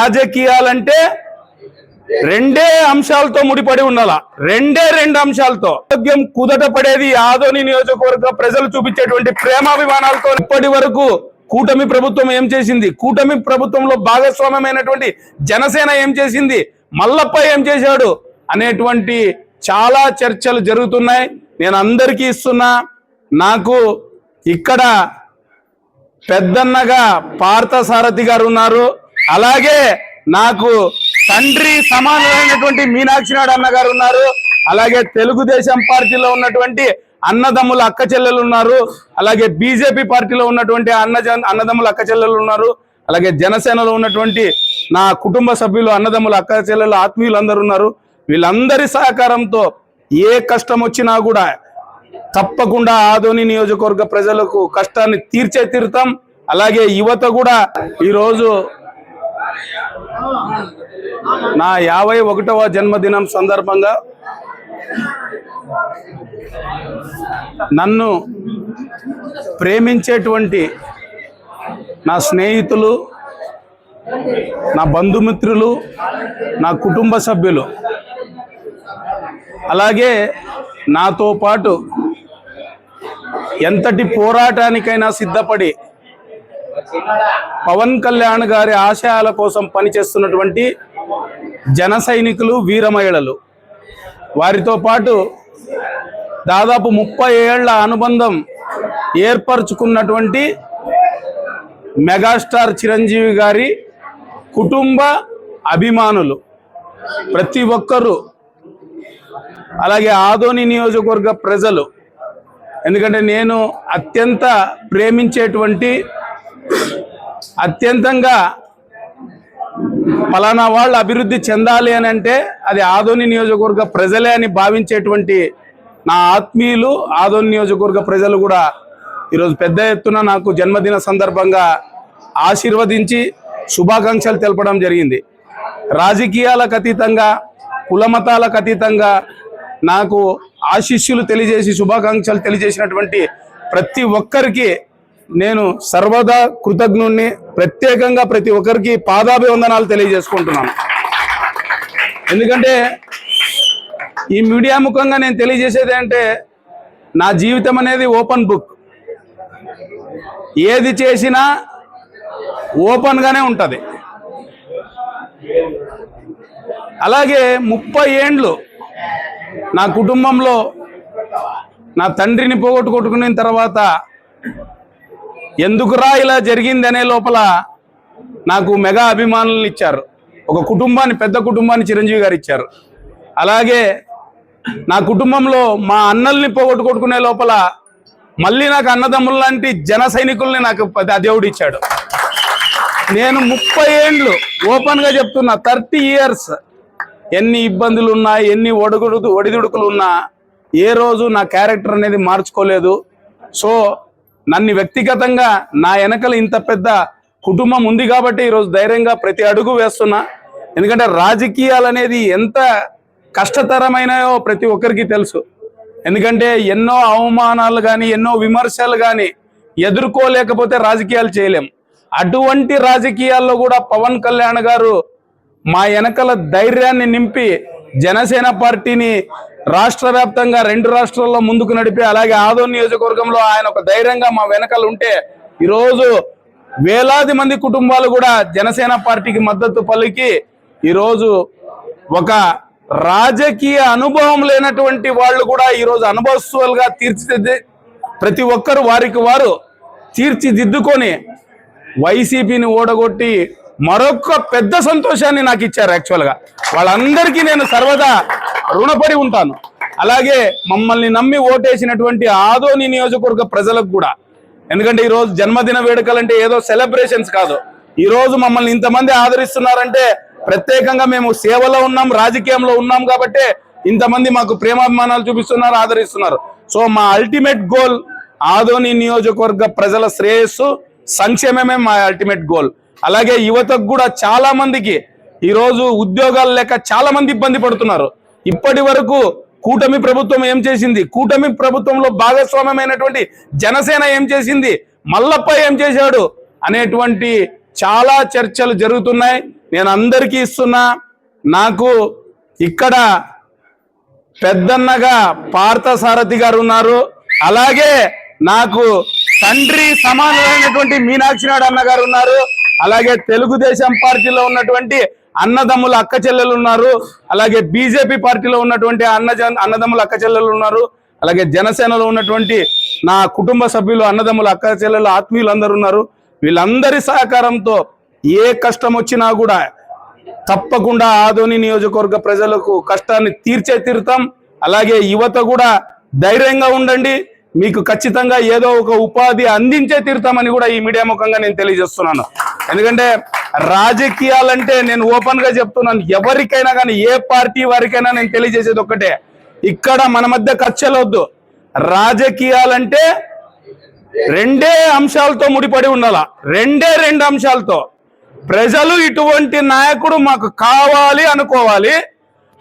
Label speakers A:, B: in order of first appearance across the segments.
A: రాజకీయాలంటే రెండే అంశాలతో ముడిపడి ఉండాల. రెండే రెండు అంశాలతో. ఆరోగ్యం కుదట పడేది ఆదోని నియోజకవర్గ ప్రజలు చూపించేటువంటి ప్రేమాభిమానాలతో ఇప్పటి వరకు కూటమి ప్రభుత్వం ఏం చేసింది? కూటమి ప్రభుత్వంలో భాగస్వామ్యమైనటువంటి జనసేన ఏం చేసింది? మల్లప్ప ఏం చేశాడు? అనేటువంటి చాలా చర్చలు జరుగుతున్నాయి. నేను అందరికీ ఇస్తున్నా. నాకు ఇక్కడ పెద్దన్నగా పార్థసారథి గారు ఉన్నారు. అలాగే నాకు తండ్రి సమానమైనటువంటి మీనాక్షి నాయుడు అన్నగారు ఉన్నారు. అలాగే తెలుగుదేశం పార్టీలో ఉన్నటువంటి అన్నదమ్ముల అక్క చెల్లెలు ఉన్నారు. అలాగే బీజేపీ పార్టీలో ఉన్నటువంటి అన్న అన్నదమ్ముల అక్క చెల్లెలు ఉన్నారు. అలాగే జనసేనలో ఉన్నటువంటి నా కుటుంబ సభ్యులు అన్నదమ్ముల అక్క చెల్లెలు ఆత్మీయులు అందరు ఉన్నారు. వీళ్ళందరి సహకారంతో ఏ కష్టం వచ్చినా కూడా తప్పకుండా ఆదోని నియోజకవర్గ ప్రజలకు కష్టాన్ని తీర్చే తీరుతాం. అలాగే యువత కూడా ఈరోజు నా యాభై ఒకటవ జన్మదినం సందర్భంగా నన్ను ప్రేమించేటువంటి నా స్నేహితులు నా బంధుమిత్రులు నా కుటుంబ సభ్యులు అలాగే నాతో పాటు ఎంతటి పోరాటానికైనా సిద్ధపడి పవన్ కళ్యాణ్ గారి ఆశయాల కోసం పనిచేస్తున్నటువంటి జన సైనికులు వీర మహిళలు. వారితో పాటు దాదాపు ముప్పై ఏళ్ళ అనుబంధం ఏర్పరచుకున్నటువంటి మెగాస్టార్ చిరంజీవి గారి కుటుంబ అభిమానులు. ప్రతి ఒక్కరూ అలాగే ఆదోని నియోజకవర్గ ప్రజలు. ఎందుకంటే నేను అత్యంత ప్రేమించేటువంటి అత్యంతంగా ఫలానా వాళ్ళు అభివృద్ధి చెందాలి అని అంటే అది ఆదోని నియోజకవర్గ ప్రజలే అని భావించేటువంటి నా ఆత్మీయులు ఆదోని నియోజకవర్గ ప్రజలు కూడా ఈరోజు పెద్ద ఎత్తున నాకు జన్మదిన సందర్భంగా ఆశీర్వదించి శుభాకాంక్షలు తెలపడం జరిగింది. రాజకీయాలకు అతీతంగా కులమతాలకు అతీతంగా నాకు ఆశీస్సులు తెలియజేసి శుభాకాంక్షలు తెలియజేసినటువంటి ప్రతి ఒక్కరికి నేను సర్వదా కృతజ్ఞుణ్ణి ప్రత్యేకంగా ప్రతి ఒక్కరికి పాదాభివందనాలు తెలియజేసుకుంటున్నాను. ఎందుకంటే ఈ మీడియా ముఖంగా నేను తెలియజేసేది అంటే నా జీవితం అనేది ఓపెన్ బుక్. ఏది చేసినా ఓపెన్గానే ఉంటుంది. అలాగే ముప్పై ఏండ్లు నా కుటుంబంలో నా తండ్రిని పోగొట్టుకొట్టుకున్న తర్వాత ఎందుకురా ఇలా జరిగింది అనే లోపల నాకు మెగా అభిమానులను ఇచ్చారు. ఒక కుటుంబాన్ని పెద్ద కుటుంబాన్ని చిరంజీవి గారు ఇచ్చారు. అలాగే నా కుటుంబంలో మా అన్నల్ని పోగొట్టుకొట్టుకునే లోపల మళ్ళీ నాకు అన్నదమ్ముల లాంటి జన సైనికుల్ని నాకు దేవుడు ఇచ్చాడు. నేను ముప్పై ఏండ్లు ఓపెన్గా చెప్తున్నా థర్టీ ఇయర్స్ ఎన్ని ఇబ్బందులు ఉన్నా ఎన్ని ఒడుగుడు ఒడిదుడుకులు ఉన్నా ఏ రోజు నా క్యారెక్టర్ అనేది మార్చుకోలేదు. సో నన్ను వ్యక్తిగతంగా నా వెనకల ఇంత పెద్ద కుటుంబం ఉంది కాబట్టి ఈరోజు ధైర్యంగా ప్రతి అడుగు వేస్తున్నా. ఎందుకంటే రాజకీయాలు అనేది ఎంత కష్టతరమైనయో ప్రతి ఒక్కరికి తెలుసు. ఎందుకంటే ఎన్నో అవమానాలు కానీ ఎన్నో విమర్శలు కానీ ఎదుర్కోలేకపోతే రాజకీయాలు చేయలేం. అటువంటి రాజకీయాల్లో కూడా పవన్ కళ్యాణ్ గారు మా వెనకల ధైర్యాన్ని నింపి జనసేన పార్టీని రాష్ట్ర వ్యాప్తంగా రెండు రాష్ట్రాల్లో ముందుకు నడిపి అలాగే ఆదో నియోజకవర్గంలో ఆయన ఒక ధైర్యంగా మా వెనకాల ఉంటే ఈరోజు వేలాది మంది కుటుంబాలు కూడా జనసేన పార్టీకి మద్దతు పలికి ఈరోజు ఒక రాజకీయ అనుభవం లేనటువంటి వాళ్ళు కూడా ఈరోజు అనుభవస్తులుగా తీర్చిదిద్ది ప్రతి ఒక్కరు వారికి వారు తీర్చిదిద్దుకొని వైసీపీని ఓడగొట్టి మరొక పెద్ద సంతోషాన్ని నాకు ఇచ్చారు యాక్చువల్గా వాళ్ళందరికీ నేను సర్వదా రుణపడి ఉంటాను. అలాగే మమ్మల్ని నమ్మి ఓటేసినటువంటి ఆదోని నియోజకవర్గ ప్రజలకు కూడా. ఎందుకంటే ఈరోజు జన్మదిన వేడుకలంటే ఏదో సెలబ్రేషన్స్ కాదు. ఈరోజు మమ్మల్ని ఇంతమంది ఆదరిస్తున్నారంటే ప్రత్యేకంగా మేము సేవలో ఉన్నాం రాజకీయంలో ఉన్నాం కాబట్టి ఇంతమంది మాకు ప్రేమాభిమానాలు చూపిస్తున్నారు ఆదరిస్తున్నారు. సో మా అల్టిమేట్ గోల్ ఆదోని నియోజకవర్గ ప్రజల శ్రేయస్సు సంక్షేమమే మా అల్టిమేట్ గోల్ అలాగే యువతకు కూడా చాలా మందికి ఈరోజు ఉద్యోగాలు లేక చాలా మంది ఇబ్బంది పడుతున్నారు. ఇప్పటి వరకు కూటమి ప్రభుత్వం ఏం చేసింది? కూటమి ప్రభుత్వంలో భాగస్వామ్యమైనటువంటి జనసేన ఏం చేసింది? మల్లప్ప ఏం చేశాడు? అనేటువంటి చాలా చర్చలు జరుగుతున్నాయి. నేను అందరికీ ఇస్తున్నా నాకు ఇక్కడ పెద్దన్నగా పార్థసారథి గారు ఉన్నారు. అలాగే నాకు తండ్రి సమానమైనటువంటి మీనాక్షి నాయుడు అన్న గారు ఉన్నారు. అలాగే తెలుగుదేశం పార్టీలో ఉన్నటువంటి అన్నదమ్ముల అక్క చెల్లెలు ఉన్నారు. అలాగే బీజేపీ పార్టీలో ఉన్నటువంటి అన్న అన్నదమ్ముల అక్క చెల్లెలు ఉన్నారు. అలాగే జనసేనలో ఉన్నటువంటి నా కుటుంబ సభ్యులు అన్నదమ్ముల అక్క చెల్లెలు ఆత్మీయులు అందరూ ఉన్నారు. వీళ్ళందరి సహకారంతో ఏ కష్టం వచ్చినా కూడా తప్పకుండా ఆదోని నియోజకవర్గ ప్రజలకు కష్టాన్ని తీర్చే తీరుతాం. అలాగే యువత కూడా ధైర్యంగా ఉండండి. మీకు ఖచ్చితంగా ఏదో ఒక ఉపాధి అందించే తీరుతామని కూడా ఈ మీడియా ముఖంగా నేను తెలియజేస్తున్నాను. ఎందుకంటే రాజకీయాలంటే నేను ఓపెన్గా చెప్తున్నాను ఎవరికైనా కానీ ఏ పార్టీ వారికైనా నేను తెలియజేసేది ఒక్కటే. ఇక్కడ మన మధ్య ఖర్చలవద్దు రాజకీయాలంటే రెండే అంశాలతో ముడిపడి ఉండాల. రెండే రెండు అంశాలతో. ప్రజలు ఇటువంటి నాయకుడు మాకు కావాలి అనుకోవాలి.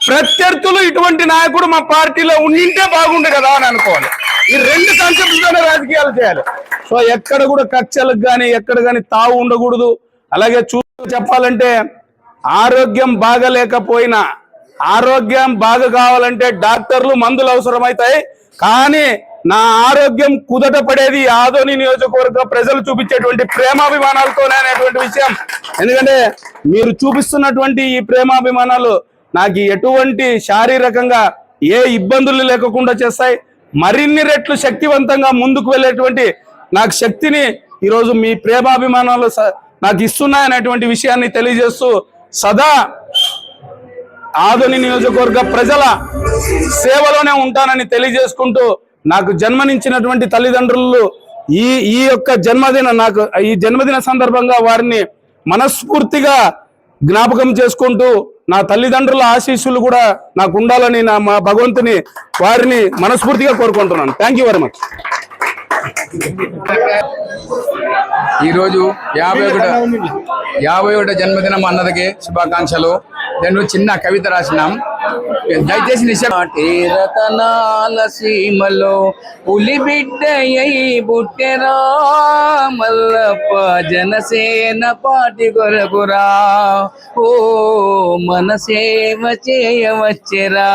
A: ప్రత్యర్థులు ఇటువంటి నాయకుడు మా పార్టీలో ఉండింటే బాగుండు కదా అని అనుకోవాలి. ఈ రెండు కాన్సెప్ట్లతోనే రాజకీయాలు చేయాలి. సో ఎక్కడ కూడా కక్షలకు కానీ ఎక్కడ కానీ తావు ఉండకూడదు. అలాగే చూ చెప్పాలంటే ఆరోగ్యం బాగలేకపోయినా ఆరోగ్యం బాగా కావాలంటే డాక్టర్లు మందులు అవసరమవుతాయి. కానీ నా ఆరోగ్యం కుదట పడేది ఆదోని నియోజకవర్గ ప్రజలు చూపించేటువంటి ప్రేమాభిమానాలతోనే అనేటువంటి విషయం. ఎందుకంటే మీరు చూపిస్తున్నటువంటి ఈ ప్రేమాభిమానాలు నాకు ఎటువంటి శారీరకంగా ఏ ఇబ్బందులు లేకుండా చేస్తాయి. మరిన్ని రెట్లు శక్తివంతంగా ముందుకు వెళ్ళేటువంటి నాకు శక్తిని ఈరోజు మీ ప్రేమాభిమానాలు స- నాకు ఇస్తున్నాయనేటువంటి విషయాన్ని తెలియజేస్తూ సదా ఆదోని నియోజకవర్గ ప్రజల సేవలోనే ఉంటానని తెలియజేసుకుంటూ నాకు జన్మనిచ్చినటువంటి తల్లిదండ్రులు ఈ ఈ యొక్క జన్మదిన నాకు ఈ జన్మదిన సందర్భంగా వారిని మనస్ఫూర్తిగా జ్ఞాపకం చేసుకుంటూ నా తల్లిదండ్రుల ఆశీస్సులు కూడా నాకు ఉండాలని నా మా భగవంతుని వారిని మనస్ఫూర్తిగా కోరుకుంటున్నాను. థ్యాంక్ యూ వెరీ మచ్
B: ఈరోజు యాభై ఒకట యాభై ఒకట జన్మదినం అన్నదికి శుభాకాంక్షలు. నేను చిన్న కవిత రాసినాం. దయచేసి నిశ్చయం సీమలో పులి బిడ్డయ్యై బుట్టెరా మల్లప్ప జనసేన పాటి కొరకురా ఓ మనసేవ చేయవచ్చెరా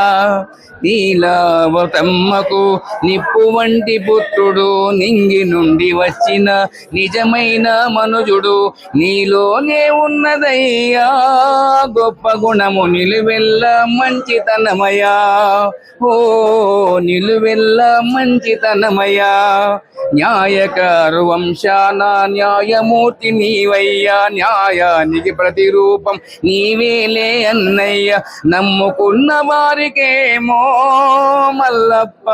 B: నీలావతమ్మకు నిప్పు వంటి పుత్రుడు నింగి నుండి వచ్చిన నిజమైన మనుజుడు నీలోనే ఉన్నదయ్యా. గొప్ప గుణము నిలువెల్ల మంచితనమయా ఓ నిలువెల్ల మంచితనమయా న్యాయకారు వంశాన న్యాయమూర్తి నీవయ్యా. న్యాయానికి ప్రతిరూపం నీవేలే అన్నయ్య. నమ్ముకున్న వారికేమో మల్లప్ప.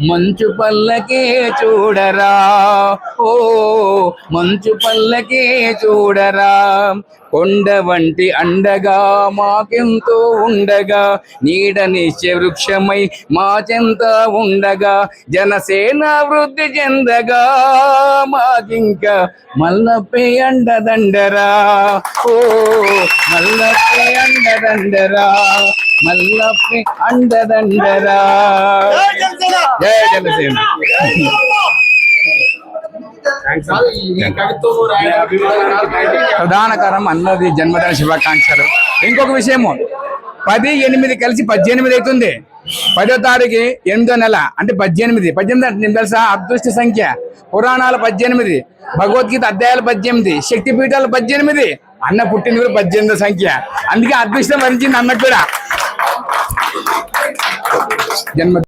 B: మంచు పల్లకే చూడరా? ఓ మంచు పల్లకే చూడరా? కొండ వంటి అండగా మాకెంతో ఉండగా నీడనిచ్చే వృక్షమై మా చెంత ఉండగా జనసేన వృద్ధి చెందగా మాకింక మల్లప్పే అండదండరా? ఓ మల్లప్పే అండదండరా? మల్లప్పే అండదండరా. జయ జనసేన! ప్రధాన అన్నది జన్మదిన శుభాకాంక్షలు. ఇంకొక విషయము. పది ఎనిమిది కలిసి పద్దెనిమిది అవుతుంది. పదో తారీఖు ఎనిమిదో నెల అంటే పద్దెనిమిది. పద్దెనిమిది అంటే నీకు తెలుసా? అదృష్ట సంఖ్య. పురాణాలు పద్దెనిమిది భగవద్గీత అధ్యాయాలు పద్దెనిమిది శక్తి పీఠాలు పద్దెనిమిది అన్న పుట్టింది కూడా పద్దెనిమిదో సంఖ్య. అందుకే అదృష్టం వరించింది అన్నకు కూడా జన్మ